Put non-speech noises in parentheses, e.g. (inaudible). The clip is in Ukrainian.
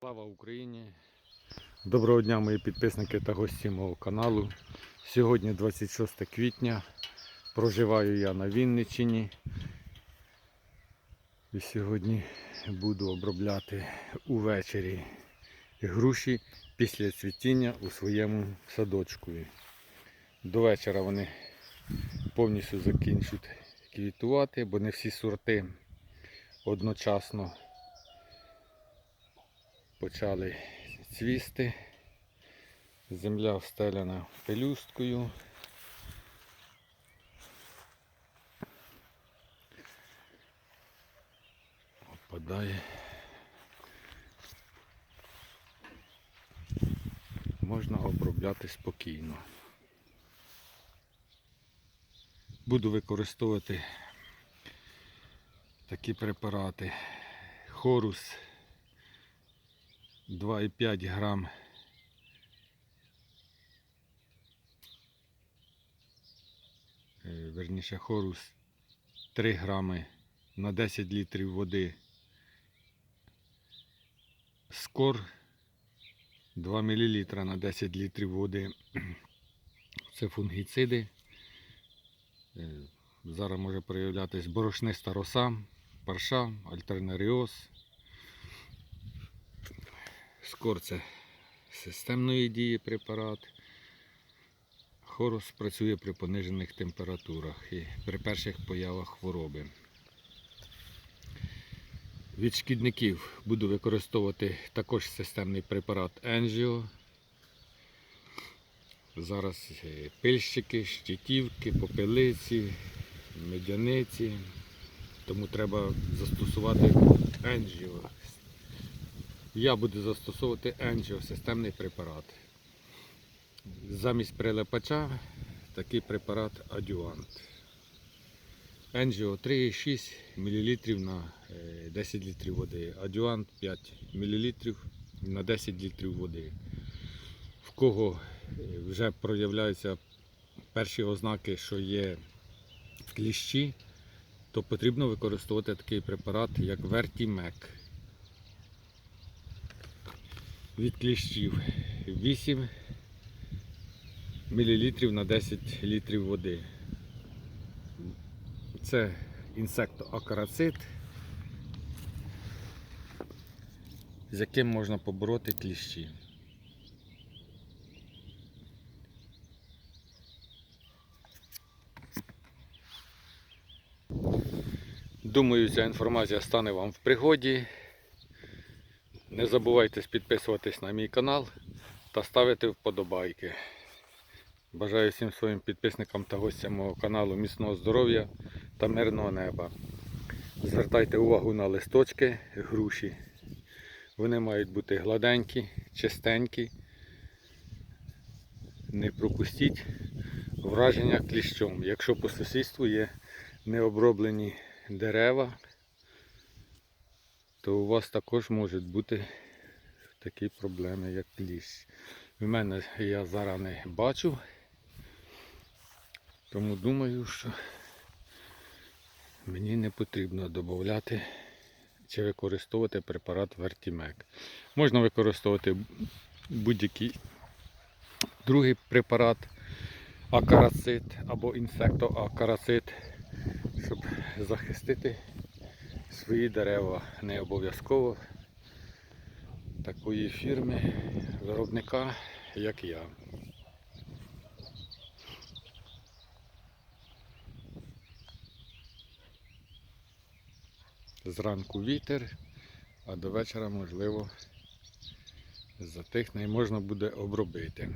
Слава Україні! Доброго дня, мої підписники та гості мого каналу. Сьогодні 26 квітня. Проживаю я на Вінниччині. І сьогодні буду обробляти увечері груші після цвітіння у своєму садочку. До вечора вони повністю закінчать квітувати, бо не всі сорти одночасно почали цвісти. Земля встеляна пелюсткою. Опадає. Можна обробляти спокійно. Буду використовувати такі препарати. Хорус 2,5 грам. Е, Верніше хорус 3 грами на 10 літрів води. Скор 2 мл на 10 літрів води. (clears throat) Це фунгіциди. Е, Зараз може проявлятись борошниста роса, парша, альтернаріоз. Скор це системної дії препарат. Хорус працює при понижених температурах і при перших появах хвороби. Від шкідників буду використовувати також системний препарат Енжіо. Зараз е, пильщики, щитівки, попелиці, медяниці. Тому треба застосувати Енжіо. Я буду застосовувати Енжіо системний препарат. Замість прилипача такий препарат Адюант. Енжіо 3,6 мл на е, 10 літрів води. Адюант 5 мл на 10 літрів води. В кого е, вже проявляються перші ознаки, що є кліщі, то потрібно використовувати такий препарат, як Вертімек від кліщів 8 мл на 10 літрів води. Це інсектоакарацит, з яким можна побороти кліщі. Думаю, ця інформація стане вам в пригоді. Не забувайте підписуватись на мій канал та ставити вподобайки. Бажаю всім своїм підписникам та гостям мого каналу міцного здоров'я та мирного неба. Звертайте увагу на листочки груші. Вони мають бути гладенькі, чистенькі. Не пропустіть враження кліщом. Якщо по сусідству є необроблені дерева, то у вас також можуть бути такі проблеми, як кліщ. У мене я зараз не бачу, тому думаю, що мені не потрібно додати чи використовувати препарат Вертімек. Можна використовувати будь-який другий препарат, акарацит або інсектоакарацит, щоб захистити свої дерева. Не обов'язково такої фірми, виробника, як я. Зранку вітер, а до вечора, можливо, затихне і можна буде обробити.